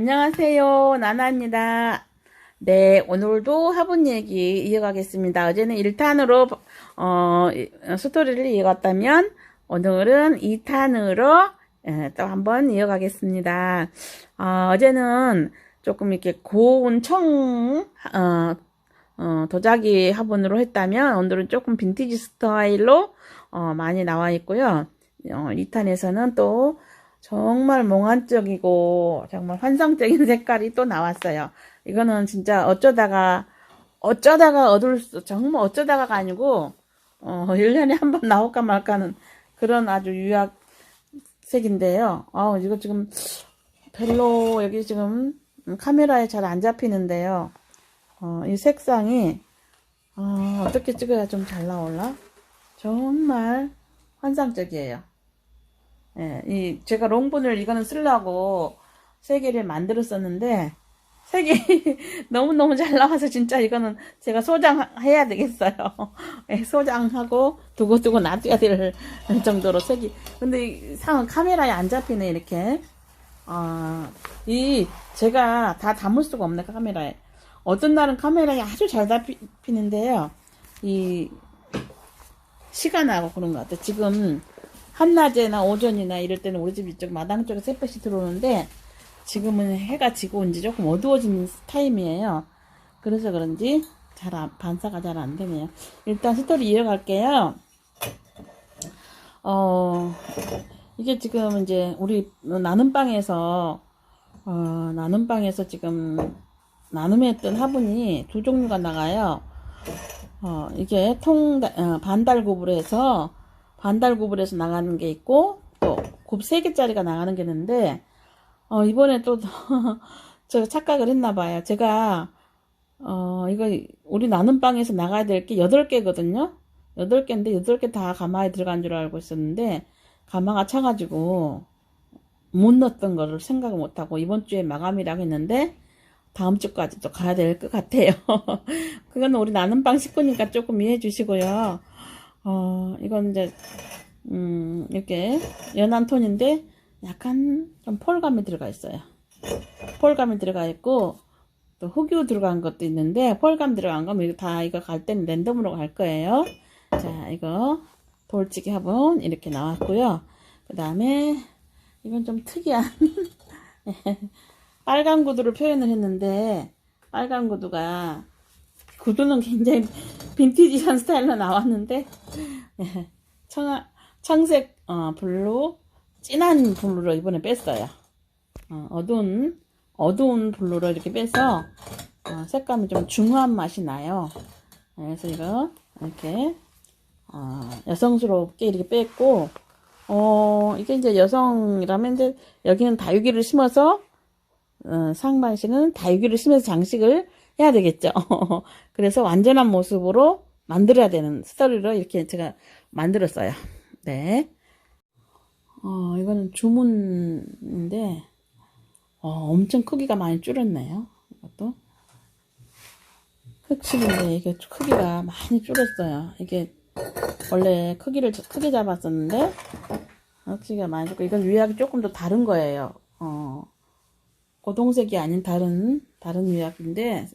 안녕하세요. 나나입니다. 네, 오늘도 화분 얘기 이어가겠습니다. 어제는 1탄으로, 어, 스토리를 이어갔다면, 오늘은 2탄으로, 예, 또 한번 이어가겠습니다. 어, 어제는 조금 이렇게 고운 청, 어, 어, 도자기 화분으로 했다면, 오늘은 조금 빈티지 스타일로, 어, 많이 나와 있고요. 어, 2탄에서는 또, 정말 몽환적이고 정말 환상적인 색깔이 또 나왔어요. 이거는 진짜 어쩌다가 어쩌다가 얻을 수 정말 어쩌다가가 아니고 어 1년에 한 번 나올까 말까는 그런 아주 유약 색인데요. 어 이거 지금 별로 여기 지금 카메라에 잘 안 잡히는데요. 어, 이 색상이 어, 어떻게 찍어야 좀 잘 나올라? 정말 환상적이에요. 예, 이 제가 롱분을 이거는 쓰려고 세 개를 만들었었는데 세 개 너무너무 잘 나와서 진짜 이거는 제가 소장해야 되겠어요. 예, 소장하고 두고두고 놔둬야 될 정도로 세 개. 근데 이 상은 카메라에 안 잡히네 이렇게. 아, 이 제가 다 담을 수가 없네 카메라에. 어떤 날은 카메라에 아주 잘 잡히는데요. 이 시간하고 그런 것 같아요. 지금 한낮에나 오전이나 이럴 때는 우리 집 이쪽 마당 쪽에 햇볕이 들어오는데 지금은 해가 지고 이제 조금 어두워진 타임이에요. 그래서 그런지 잘 안- 반사가 잘 안 되네요. 일단 스토리 이어갈게요. 어, 이게 지금 이제 우리 나눔 방에서 어, 나눔 방에서 지금 나눔했던 화분이 두 종류가 나가요. 어, 이게 통, 어, 반달굽으로 해서, 해서 나가는 게 있고, 또, 굽 3개짜리가 나가는 게 있는데, 어, 이번에 또, 제가 착각을 했나 봐요. 제가, 어, 이거, 우리 나눔방에서 나가야 될 게 8개거든요? 8개인데, 8개 다 가마에 들어간 줄 알고 있었는데, 가마가 차가지고, 못 넣었던 거를 생각을 못하고, 이번 주에 마감이라고 했는데, 다음 주까지 또 가야 될 것 같아요. 그건 우리 나는 방 식구니까 조금 이해해 주시고요. 어, 이건 이제, 음, 이렇게 연한 톤인데 약간 좀 폴감이 들어가 있어요. 폴감이 들어가 있고, 또 흑유 들어간 것도 있는데, 폴감 들어간 거, 이거 다 이거 갈 때는 랜덤으로 갈 거예요. 자, 이거 돌치기 화분 이렇게 나왔고요. 그 다음에, 이건 좀 특이한, 빨간 구두를 표현을 했는데 빨간 구두가 구두는 굉장히 빈티지한 스타일로 나왔는데 청, 청색 어, 블루 진한 블루로 이번에 뺐어요. 어, 두운 어두운 블루로 이렇게 빼서 어, 색감이 좀 중후한 맛이 나요. 그래서 이거 이렇게 어, 여성스럽게 이렇게 뺐고 어, 이게 이제 여성이라면 이제 여기는 다육이를 심어서 어, 상반신은 다육이를 심어서 장식을 해야 되겠죠. 그래서 완전한 모습으로 만들어야 되는 스토리로 이렇게 제가 만들었어요. 네. 어, 이거는 주문인데, 어, 엄청 크기가 많이 줄었네요. 이것도. 흑칠인데 이게 크기가 많이 줄었어요. 이게 원래 크기를 크게 잡았었는데, 흑칠가 많이 줄고, 이건 유약이 조금 더 다른 거예요. 어, 고동색이 아닌 다른 다른 유약인데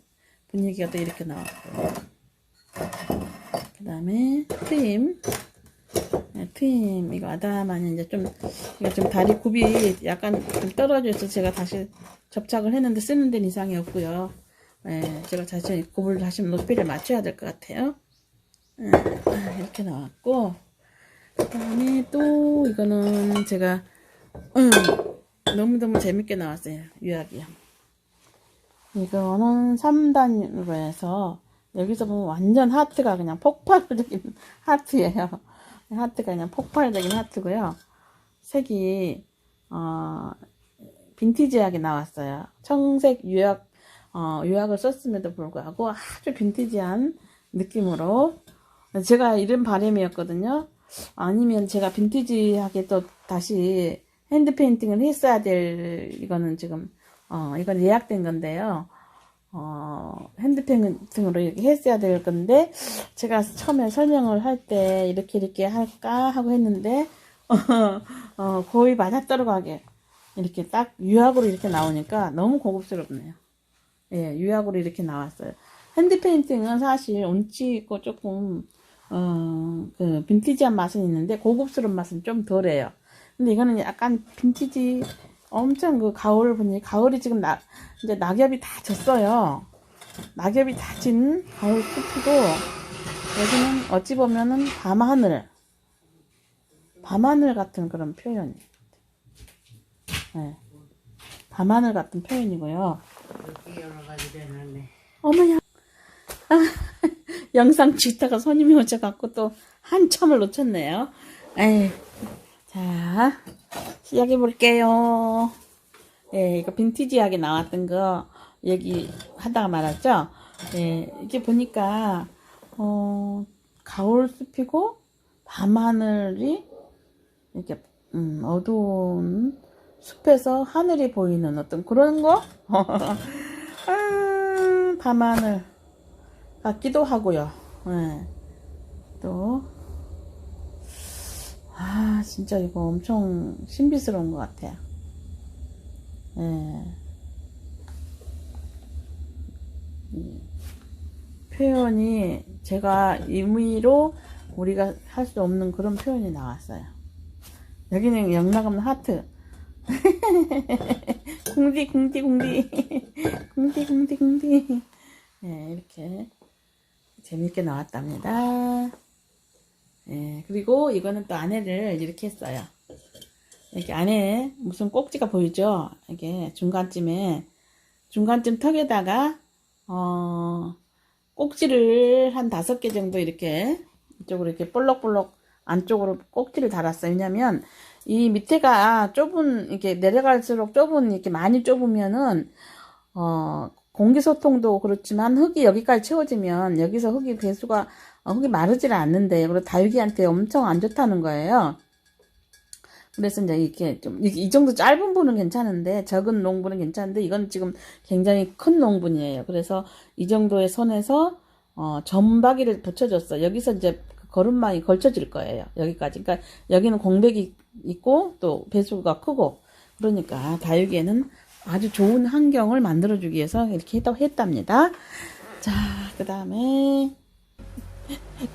분위기가 또 이렇게 나왔고요. 그 다음에 트임 네, 트임 이거 아담하니 이제 좀 이거 좀 다리 굽이 약간 좀 떨어져 있어 제가 다시 접착을 했는데 쓰는 데는 이상이 없고요. 네, 제가 다시 굽을 다시 높이를 맞춰야 될 것 같아요. 네, 이렇게 나왔고 그 다음에 또 이거는 제가 음, 너무너무 재밌게 나왔어요. 유학이요. 이거는 3단으로 해서 여기서 보면 완전 하트가 그냥 폭발적인 하트예요. 하트가 그냥 폭발적인 하트고요. 색이 어, 빈티지하게 나왔어요. 청색 유약 어, 유약을 썼음에도 불구하고 아주 빈티지한 느낌으로 제가 이런 바람이었거든요. 아니면 제가 빈티지하게 또 다시 핸드 페인팅을 했어야 될 이거는 지금 어 이건 예약된 건데요. 어 핸드 페인팅으로 이렇게 했어야 될 건데 제가 처음에 설명을 할 때 이렇게 이렇게 할까 하고 했는데 어, 어 거의 맞아 떨어가게 이렇게 딱 유학으로 이렇게 나오니까 너무 고급스럽네요. 예, 유학으로 이렇게 나왔어요. 핸드 페인팅은 사실 운치 있고 조금 어, 그 빈티지한 맛은 있는데 고급스러운 맛은 좀 덜해요. 근데 이거는 약간 빈티지 엄청 그 가을 분위 가을이 지금 나 이제 낙엽이 다 졌어요. 낙엽이 다 진 가을 숲이고 여기는 어찌 보면은 밤하늘 밤하늘 같은 그런 표현이. 네. 밤하늘 같은 표현이고요. 어머야. 아, 영상 찍다가 손님이 오셔갖고 또 한참을 놓쳤네요. 에이. 자, 시작해 볼게요. 예, 이거 빈티지하게 나왔던 거 얘기 하다가 말았죠? 예, 이게 보니까, 어, 가을 숲이고, 밤하늘이 이렇게, 음, 어두운 숲에서 하늘이 보이는 어떤 그런 거? 아, 밤하늘 같기도 하고요. 예. 또, 아, 진짜 이거 엄청 신비스러운 것 같아요. 예. 이 표현이 제가 임의로 우리가 할 수 없는 그런 표현이 나왔어요. 여기는 영락없는 하트. 궁디, 궁디, 궁디. 궁디, 궁디, 궁디. 네, 이렇게 재밌게 나왔답니다. 예, 그리고 이거는 또 안에를 이렇게 했어요. 이렇게 안에 무슨 꼭지가 보이죠? 이게 중간쯤에, 중간쯤 턱에다가, 어, 꼭지를 한 다섯 개 정도 이렇게, 이쪽으로 이렇게 볼록볼록 안쪽으로 꼭지를 달았어요. 왜냐면, 이 밑에가 좁은, 이렇게 내려갈수록 좁은, 이렇게 많이 좁으면은, 어, 공기 소통도 그렇지만 흙이 여기까지 채워지면 여기서 흙이 배수가 어, 흙이 마르질 않는데 그리고 다육이한테 엄청 안 좋다는 거예요. 그래서 이제 이렇게 좀 이 정도 짧은 분은 괜찮은데 적은 농부는 괜찮은데 이건 지금 굉장히 큰 농분이에요. 그래서 이 정도의 선에서 어, 점박이를 붙여줬어. 여기서 이제 그 거름망이 걸쳐질 거예요. 여기까지. 그러니까 여기는 공백이 있고 또 배수가 크고 그러니까 다육이에는 아주 좋은 환경을 만들어주기 위해서 이렇게 했다, 했답니다. 자, 그 다음에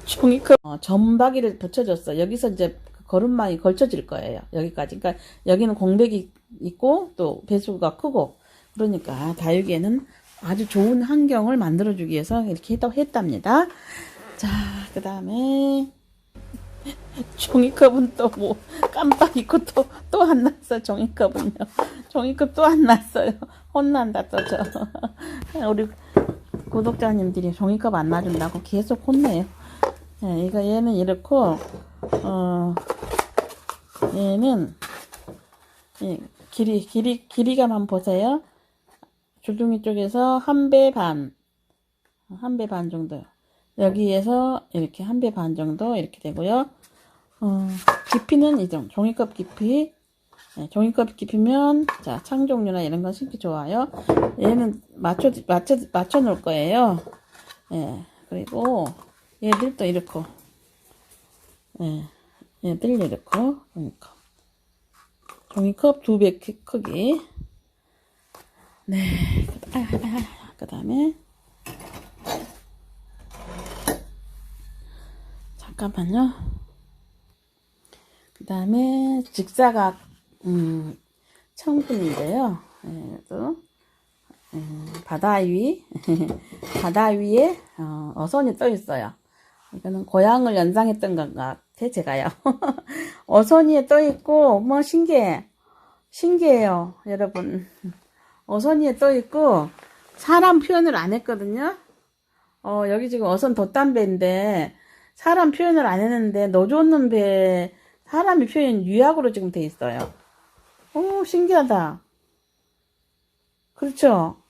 종이컵 어, 점박이를 붙여줬어. 여기서 이제 그 거름망이 걸쳐질 거예요. 여기까지. 그러니까 여기는 공백이 있고 또 배수가 크고 그러니까 다육이에는 아주 좋은 환경을 만들어주기 위해서 이렇게 했다, 했답니다. 자, 그 다음에 종이컵은 또 뭐 깜빡 잊고 또 또 안 났어 종이컵은요 종이컵 또 안 났어요 혼난다 또 저 우리 구독자님들이 종이컵 안 놔준다고 계속 혼내요 예, 이거 얘는 이렇고 어 얘는 예, 길이 길이 길이가만 보세요 주둥이 쪽에서 한 배 반 한 배 반 정도 여기에서 이렇게 한 배 반 정도 이렇게 되고요. 어, 깊이는 이 정도. 종이컵 깊이. 네, 종이컵 깊이면, 자, 창종류나 이런 건 심기 좋아요. 얘는 맞춰, 맞춰, 맞춰 놓을 거예요. 예, 그리고 얘들도 이렇고. 예, 얘들 이렇고. 종이컵. 종이컵 두 배 크기. 네, 아, 아, 아, 그 다음에. 잠깐만요. 그 다음에 직사각 음, 청분인데요. 예, 또 음, 바다 위 바다 위에 어, 어선이 떠 있어요. 이거는 고향을 연상했던 것 같아 제가요. 어선이에 떠 있고 뭐 신기해 신기해요 여러분. 어선이에 떠 있고 사람 표현을 안 했거든요. 어 여기 지금 어선 돛담배인데 사람 표현을 안 했는데 넣어줬는 배 사람이 표현 유약으로 지금 돼 있어요. 오 신기하다. 그렇죠.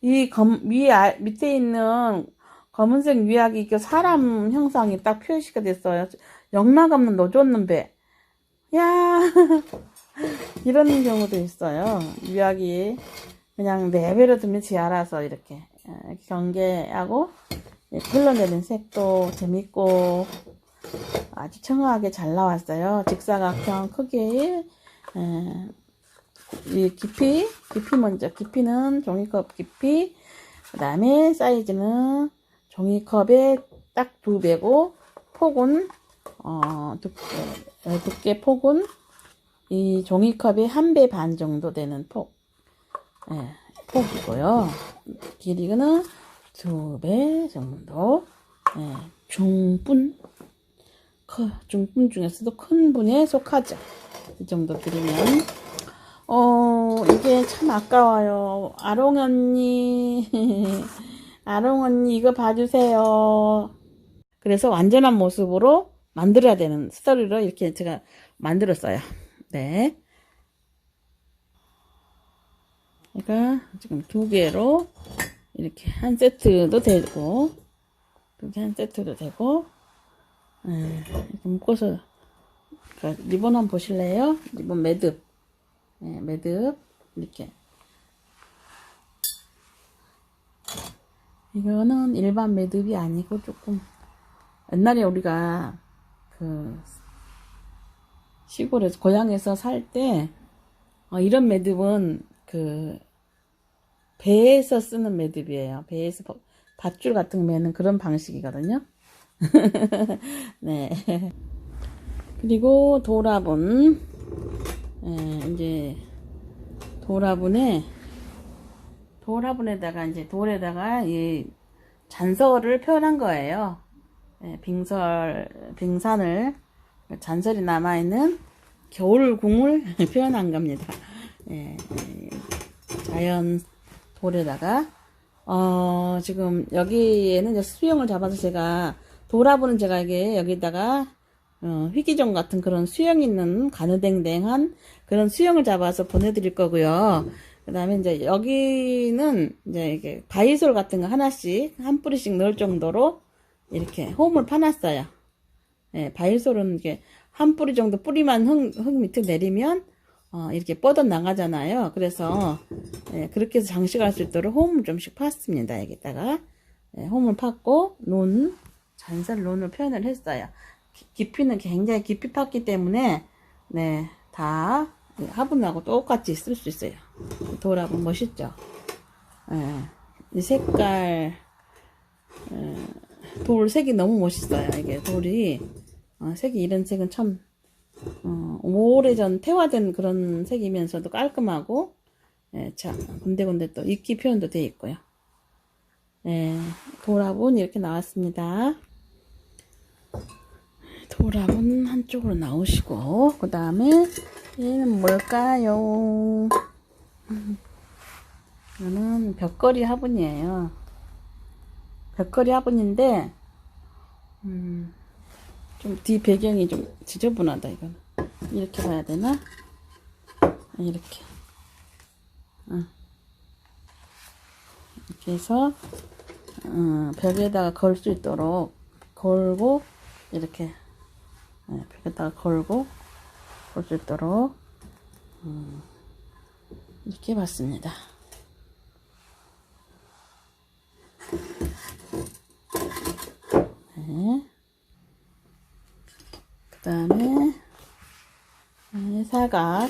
이 검, 아, 밑에 있는 검은색 유약이 그 사람 형상이 딱 표시가 됐어요. 영락 없는 넣어줬는 배. 야 이런 경우도 있어요. 유약이 그냥 내버려 두면 지 알아서 이렇게 어, 경계하고 흘러내는 색도 재밌고 아주 청아하게 잘 나왔어요. 직사각형 크기의 에, 이 깊이, 깊이 먼저. 깊이는 종이컵 깊이, 그 다음에 사이즈는 종이컵의 딱두 배고, 폭은, 어, 두께, 어, 두께 폭은 이 종이컵의 한 배 반 정도 되는 폭. 예, 폭이고요. 길이는 두 배 정도. 예, 중분. 커, 중분 중에서도 큰 분에 속하죠. 이 정도 드리면. 어, 이게 참 아까워요. 아롱 언니. 아롱 언니, 이거 봐주세요. 그래서 완전한 모습으로 만들어야 되는 스토리로 이렇게 제가 만들었어요. 네. 그러니까 지금 두 개로 이렇게 한 세트도 되고, 두개한 세트도 되고, 네, 이렇게 묶어서, 그러니까 리본 한번 보실래요? 리본 매듭. 네, 매듭. 이렇게. 이거는 일반 매듭이 아니고 조금, 옛날에 우리가 그 시골에서 고향에서 살때 어, 이런 매듭은 그 배에서 쓰는 매듭이에요. 배에서 버- 밧줄 같은 거 매는 그런 방식이거든요. 네. 그리고 도라분 예, 이제 도라분에 도라분에다가 이제 돌에다가 이 잔설을 표현한 거예요. 예, 빙설 빙산을 잔설이 남아 있는 겨울궁을 표현한 겁니다. 예, 예, 자연 돌에다가 어 지금 여기에는 수영을 잡아서 제가 돌아보는 제가 이게 여기다가 어, 휘기종 같은 그런 수영 있는 가느댕댕한 그런 수영을 잡아서 보내드릴 거고요. 그 다음에 이제 여기는 이제 이게 바이솔 같은 거 하나씩 한 뿌리씩 넣을 정도로 이렇게 홈을 파놨어요. 예, 바이솔은 이게 한 뿌리 정도 뿌리만 흙, 흙 밑에 내리면 어, 이렇게 뻗어 나가잖아요. 그래서 예, 그렇게 해서 장식할 수 있도록 홈을 좀씩 팠습니다. 여기다가 예, 홈을 팠고 논 잔설 논을 표현을 했어요. 기- 깊이는 굉장히 깊이 팠기 때문에 네, 다 화분하고 똑같이 쓸 수 있어요. 돌하고 멋있죠? 예, 이 색깔 예, 돌 색이 너무 멋있어요. 이게 돌이 어, 색이 이런 색은 참 어, 오래전 태화된 그런 색이면서도 깔끔하고 예, 자 군데군데 또 이끼 표현도 되어 있고요. 예, 돌합은 이렇게 나왔습니다. 돌합은 한쪽으로 나오시고 그 다음에 얘는 뭘까요? 음, 이거는 벽걸이 화분이에요. 벽걸이 화분인데 음, 좀 뒤 배경이 좀 지저분하다 이거는 이렇게 봐야 되나? 이렇게 어. 이렇게 해서 어, 벽에다가 걸 수 있도록 걸고 이렇게 네, 벽에다가 걸고 걸 수 있도록 음, 이렇게 봤습니다. 네. 그 다음에 네, 사각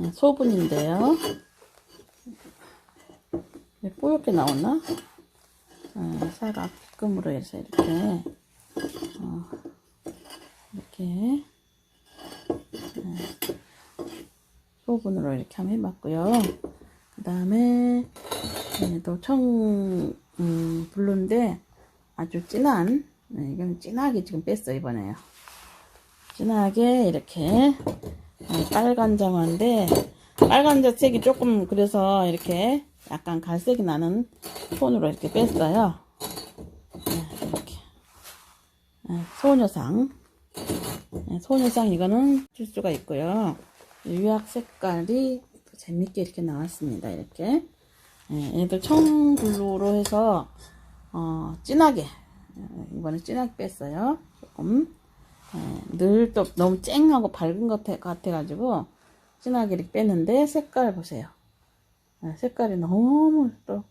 네, 소분인데요. 왜 뽀얗게 나오나? 네, 사각 빗금으로 해서 이렇게 어, 이렇게 네, 소분으로 이렇게 한번 해봤고요. 그 다음에 또청 음, 블루인데 아주 진한 네, 이건 진하게 지금 뺐어 이번에요. 진하게 이렇게 네, 빨간 장화인데 빨간 색이 조금 그래서 이렇게 약간 갈색이 나는 톤으로 이렇게 뺐어요. 네, 네, 소녀상 네, 소녀상 이거는 줄 수가 있고요. 유약 색깔이 재밌게 이렇게 나왔습니다. 이렇게 네, 얘들 청블루로 해서 어, 진하게 네, 이번에 진하게 뺐어요. 조금 예, 늘또 너무 쨍하고 밝은 것 같아, 같아가지고 진하게 이렇게 뺐는데 색깔 보세요. 예, 색깔이 너무 또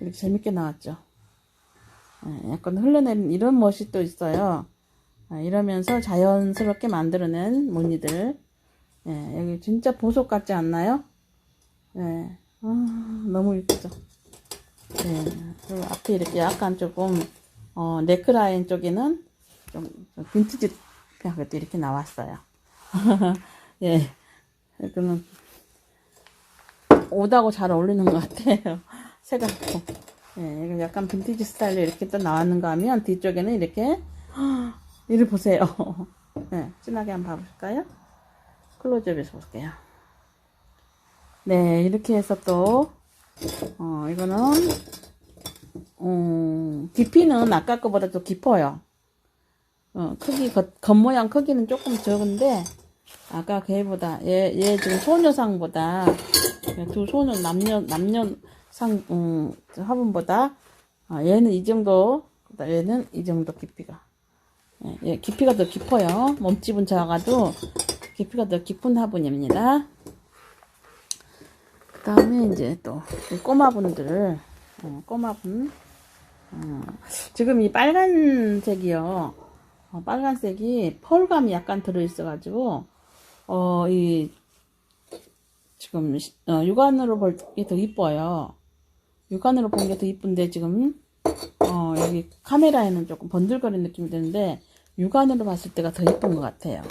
이렇게 재밌게 나왔죠. 예, 약간 흘러내린 이런 멋이 또 있어요. 예, 이러면서 자연스럽게 만들어낸 무늬들. 예, 여기 진짜 보석 같지 않나요? 네. 아, 너무 이쁘죠? 네. 그리고 앞에 이렇게 약간 조금, 어, 네크라인 쪽에는 좀, 좀 빈티지 핑크도 이렇게 나왔어요. 예. 이거는 옷하고 잘 어울리는 것 같아요. 색깔도. 예, 이거 약간 빈티지 스타일로 이렇게 또 나왔는가 하면 뒤쪽에는 이렇게, 이를 보세요. 네, 진하게 한번 봐볼까요? 클로즈업에서 볼게요. 네, 이렇게 해서 또, 어, 이거는, 음, 깊이는 아까 거보다 더 깊어요. 어, 크기, 겉, 겉모양 크기는 조금 적은데, 아까 걔보다, 얘, 얘 지금 소녀상보다, 두 소녀, 남녀, 남녀상, 음, 화분보다, 아, 얘는 이 정도, 얘는 이 정도 깊이가. 예, 얘 깊이가 더 깊어요. 몸집은 작아도, 깊이가 더 깊은 화분입니다. 그 다음에 이제 또, 이 꼬마분들, 어, 꼬마분, 어, 지금 이 빨간색이요. 어, 빨간색이 펄감이 약간 들어있어 가지고, 어, 이, 지금, 시- 어, 육안으로 볼 게 더 이뻐요. 육안으로 보는 게더 이쁜데, 지금, 어, 여기 카메라에는 조금 번들거리는 느낌이 드는데, 육안으로 봤을 때가 더 이쁜 것 같아요.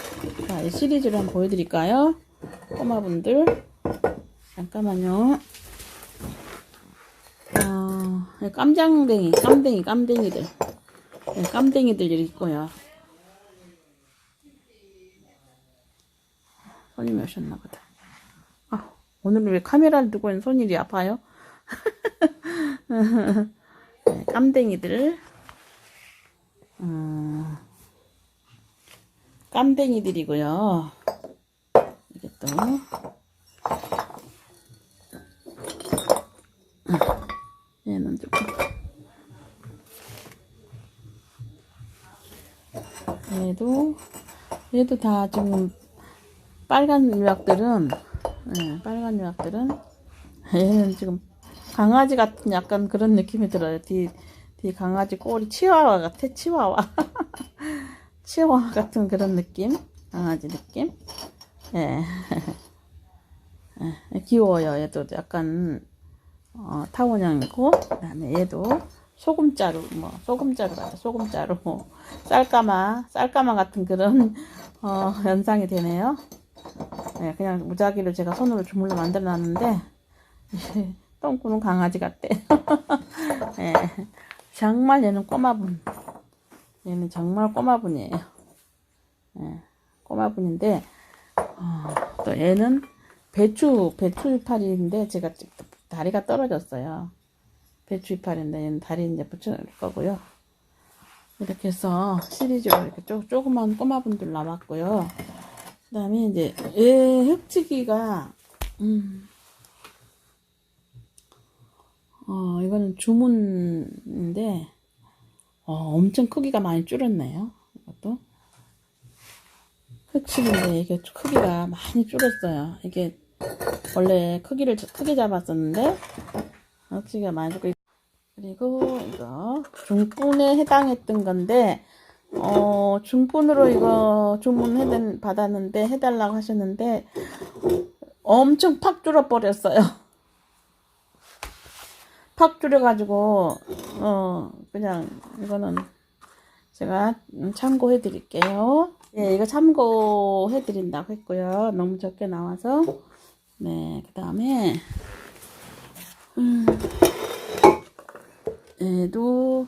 자, 이 시리즈를 한번 보여드릴까요? 꼬마분들. 잠깐만요. 어, 깜장댕이, 깜댕이, 깜댕이들. 네, 깜댕이들이 있고요. 손님이 오셨나 보다. 아, 오늘은 왜 카메라를 두고 있는 손일이 아파요? 네, 깜댕이들. 음, 깜댕이들이고요. 이게 또 얘는 조금 얘도 얘도 다 지금 빨간 유약들은 예, 빨간 유약들은 얘는 지금 강아지 같은 약간 그런 느낌이 들어요. 뒤, 뒤 강아지 꼬리 치와와 같아 치와와 치와와 같은 그런 느낌 강아지 느낌 예, 예 귀여워요. 얘도 약간 어, 타원형이고 그다음에 얘도 소금자루 뭐 소금자루 같아 소금자루 쌀까마 쌀까마 같은 그런 어, 연상이 되네요. 네, 그냥 무작위로 제가 손으로 주물러 만들어 놨는데 똥꾸는 강아지 같대. 네, 정말 얘는 꼬마분. 얘는 정말 꼬마분이에요. 네, 꼬마분인데 어, 또 얘는 배추 배추 이파리인데 제가 좀 다리가 떨어졌어요. 배추 이파리인데 얘는 다리 이제 붙여놓을 거고요. 이렇게 해서 시리즈로 이렇게 쪼, 조그만 꼬마분들 남았고요. 그 다음에 이제 얘 흙치기가 음, 어 이거는 주문인데 어, 엄청 크기가 많이 줄었네요. 이것도 흙치기인데 이게 크기가 많이 줄었어요. 이게 원래 크기를 자- 크게 잡았었는데 흙치기가 많이 줄고 그리고 이거 중분에 해당했던 건데 어 중분으로 이거 주문해 받았는데 해달라고 하셨는데 엄청 팍 줄어 버렸어요. 팍 줄여가지고 어 그냥 이거는 제가 참고해 드릴게요. 예, 이거 참고해 드린다고 했고요. 너무 적게 나와서 네, 그 다음에 음, 얘도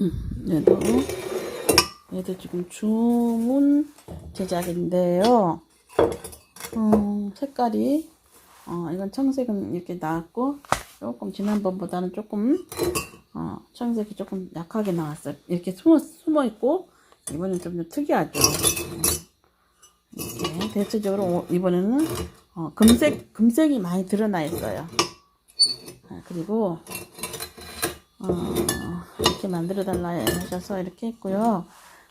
음, 얘도 얘도 지금 주문 제작인데요. 음, 색깔이 어, 이건 청색은 이렇게 나왔고 조금 지난번보다는 조금 어, 청색이 조금 약하게 나왔어요. 이렇게 숨어 숨어 있고 이번엔 좀더 특이하죠. 이렇게 대체적으로 오- 이번에는 어, 금색 금색이 많이 드러나 있어요. 아, 그리고 어, 이렇게 만들어 달라 하셔서 이렇게 했고요.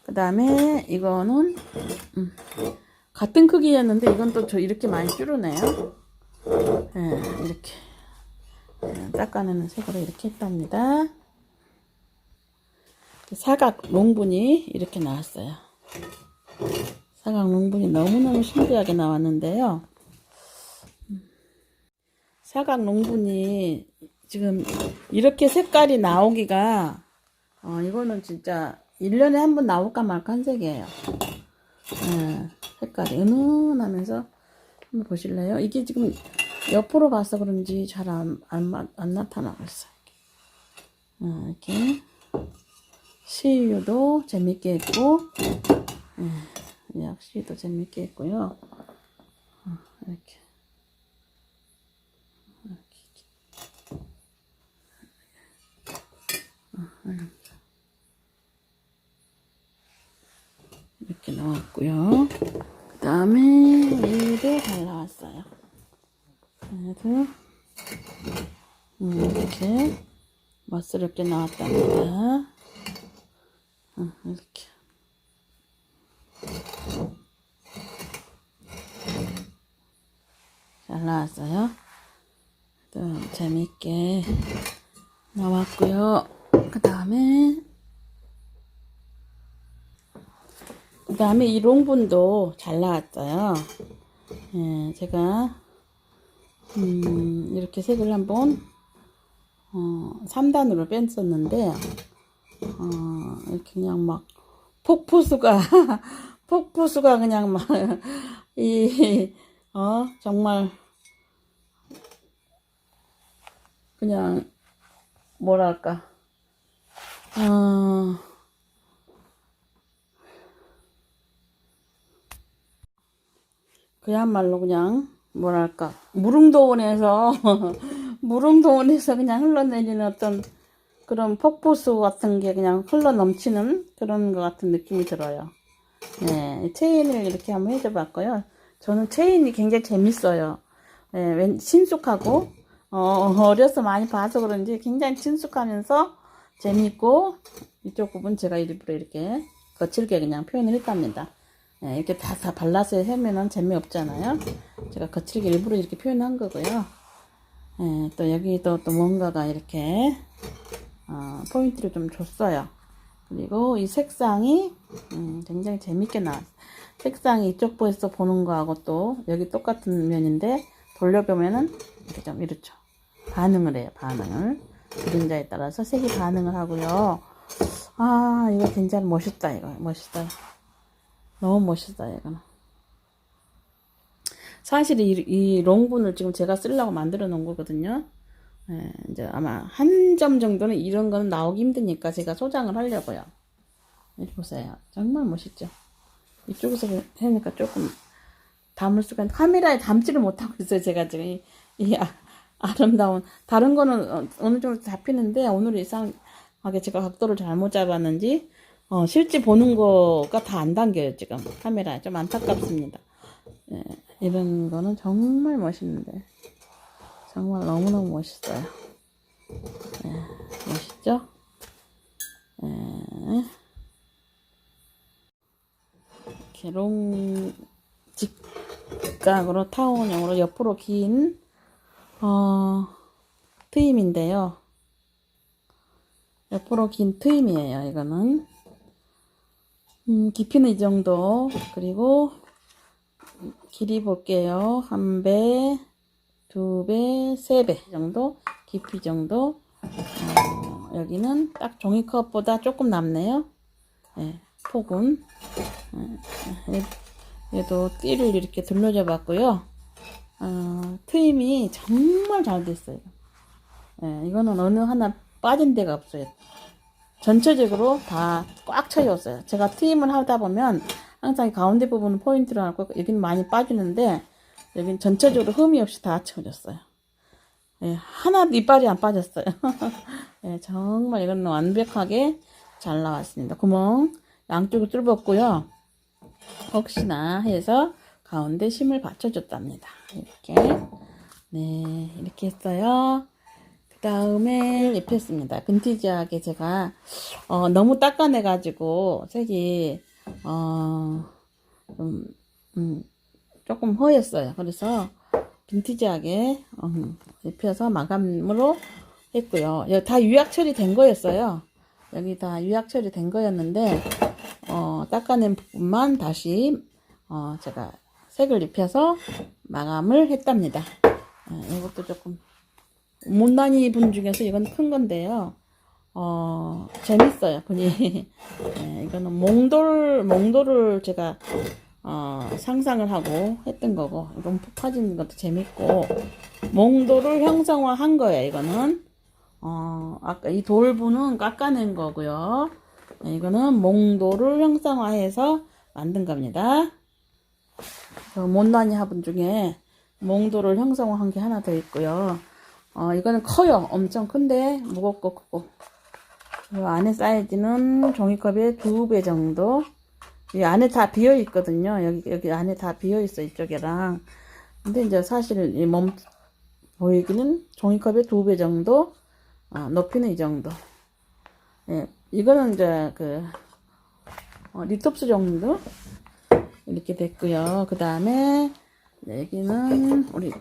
그 다음에 이거는 음, 같은 크기였는데 이건 또 저 이렇게 많이 줄으네요. 예, 이렇게 예, 닦아내는 색으로 이렇게 했답니다. 사각 롱분이 이렇게 나왔어요. 사각 롱분이 너무너무 신기하게 나왔는데요. 사각 농분이 지금 이렇게 색깔이 나오기가 어 이거는 진짜 1년에 한 번 나올까 말까 한 색이에요. 예, 색깔이 은은하면서 한번 보실래요? 이게 지금 옆으로 봐서 그런지 잘 안 안, 안 나타나고 있어요. 어, 이렇게 시유도 재밌게 했고 예, 약시도 재밌게 했고요. 어, 이렇게 이렇게 나왔고요. 그 다음에 얘도 잘 나왔어요. 얘도 음, 이렇게 멋스럽게 나왔답니다. 음, 이렇게 잘 나왔어요. 또 재밌게 나왔고요. 그 다음에 그 다음에 이 롱분도 잘 나왔어요. 예, 제가 음, 이렇게 색을 한번 어, 3단으로 뺐었는데 어, 이렇게 그냥 막 폭포수가 폭포수가 그냥 막 이 어, 정말 그냥 뭐랄까. 어, 그야말로 그냥 뭐랄까 무릉도원에서 무릉도원에서 그냥 흘러내리는 어떤 그런 폭포수 같은 게 그냥 흘러 넘치는 그런 것 같은 느낌이 들어요. 네, 체인을 이렇게 한번 해줘 봤고요. 저는 체인이 굉장히 재밌어요. 네, 왠 친숙하고 어, 어려서 많이 봐서 그런지 굉장히 친숙하면서 재밌고 이쪽 부분 제가 일부러 이렇게 거칠게 그냥 표현을 했답니다. 네, 이렇게 다, 다 발라서 하면은 재미없잖아요. 제가 거칠게 일부러 이렇게 표현한 거고요. 네, 또 여기도 또 뭔가가 이렇게 어, 포인트를 좀 줬어요. 그리고 이 색상이 음, 굉장히 재밌게 나왔어요. 색상이 이쪽 보에서 보는 거하고 또 여기 똑같은 면인데 돌려보면은 이렇게 좀 이렇죠. 반응을 해요. 반응을 그림자에 따라서 색이 반응을 하고요. 아 이거 굉장히 멋있다 이거 멋있다. 너무 멋있다 이거는. 사실 이, 이 롱분을 지금 제가 쓰려고 만들어 놓은 거거든요. 예, 이제 아마 한 점 정도는 이런 거는 나오기 힘드니까 제가 소장을 하려고요. 보세요. 정말 멋있죠? 이쪽에서 해니까 조금 담을 수가 카메라에 담지를 못하고 있어요. 제가 지금 이, 이 아, 아름다운 다른 거는 어, 어느 정도 잡히는데 오늘 이상하게 제가 각도를 잘못 잡았는지 어, 실제 보는 거가 다 안 담겨요 지금 카메라에 좀 안타깝습니다. 예, 이런 거는 정말 멋있는데 정말 너무너무 멋있어요. 예, 멋있죠? 예. 이렇게 롱 직각으로 타원형으로 옆으로 긴 어, 트임인데요. 옆으로 긴 트임이에요. 이거는 음, 깊이는 이 정도 그리고 길이 볼게요. 한 배, 두 배, 세 배 정도 깊이 정도 어, 여기는 딱 종이컵보다 조금 남네요. 예, 폭은 예, 얘도 띠를 이렇게 둘러줘 봤고요. 어, 트임이 정말 잘 됐어요. 예, 이거는 어느 하나 빠진 데가 없어요. 전체적으로 다 꽉 차였어요. 제가 트임을 하다 보면 항상 이 가운데 부분은 포인트로 하고 여기는 많이 빠지는데 여기는 전체적으로 흠이 없이 다 채워졌어요. 예, 하나도 이빨이 안 빠졌어요. 예, 정말 이건 완벽하게 잘 나왔습니다. 구멍 양쪽을 뚫었고요. 혹시나 해서 가운데 심을 받쳐줬답니다. 이렇게 네 이렇게 했어요. 그 다음에 입혔습니다. 빈티지하게 제가 어, 너무 닦아내가지고 색이 어, 좀, 음, 조금 허였어요. 그래서 빈티지하게 어, 입혀서 마감으로 했고요. 다 유약 처리된 거였어요. 여기 다 유약 처리된 거였는데 어, 닦아낸 부분만 다시 어, 제가 색을 입혀서 마감을 했답니다. 예, 이것도 조금 못난 이 분 중에서 이건 큰 건데요. 어 재밌어요 분이. 예, 이거는 몽돌 몽돌을 제가 어, 상상을 하고 했던 거고 이건 푹 파지는 것도 재밌고 몽돌을 형상화 한 거예요. 이거는 어 아까 이 돌부는 깎아낸 거고요. 예, 이거는 몽돌을 형상화해서 만든 겁니다. 그 못난이 화분 중에 몽돌을 형성한 게 하나 더 있고요. 어, 이거는 커요. 엄청 큰데 무겁고 크고. 이 안에 사이즈는 종이컵의 두 배 정도. 이 안에 다 비어 있거든요. 여기 여기 안에 다 비어 있어 이쪽이랑. 근데 이제 사실 이 몸 보이기는 종이컵의 두 배 정도. 어, 높이는 이 정도. 예, 이거는 이제 그 어, 리톱스 정도 이렇게 됐고요. 그 다음에 여기는 우리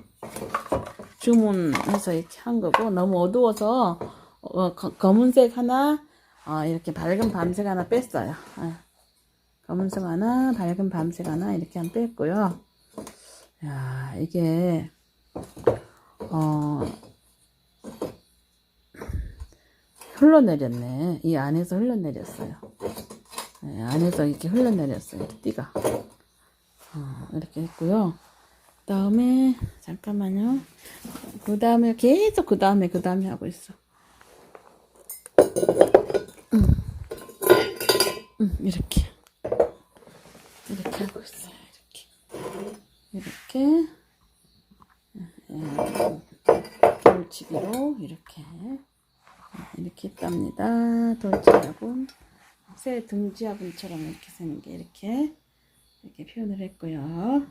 주문해서 이렇게 한 거고 너무 어두워서 어, 거- 검은색 하나 어, 이렇게 밝은 밤색 하나 뺐어요. 예. 검은색 하나 밝은 밤색 하나 이렇게 한 뺐고요. 야 이게 어 흘러내렸네. 이 안에서 흘러내렸어요. 예, 안에서 이렇게 흘러내렸어요. 띠가. 어, 이렇게 했고요. 그 다음에, 잠깐만요. 그 다음에, 계속 그 다음에, 그 다음에 하고 있어. 음. 음, 이렇게. 이렇게 하고 있어요. 이렇게. 이렇게. 음, 돌치기로, 이렇게. 이렇게 했답니다. 돌치기하고. 새 등지화분처럼 이렇게 생긴 이렇게 이렇게 표현을 했고요.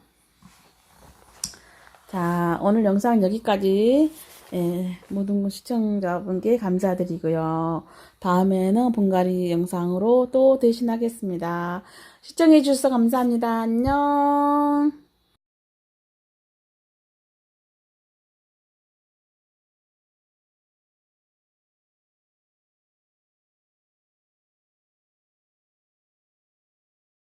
자, 오늘 영상 여기까지 예, 모든 시청자분께 감사드리고요. 다음에는 분갈이 영상으로 또 대신하겠습니다. 시청해 주셔서 감사합니다. 안녕.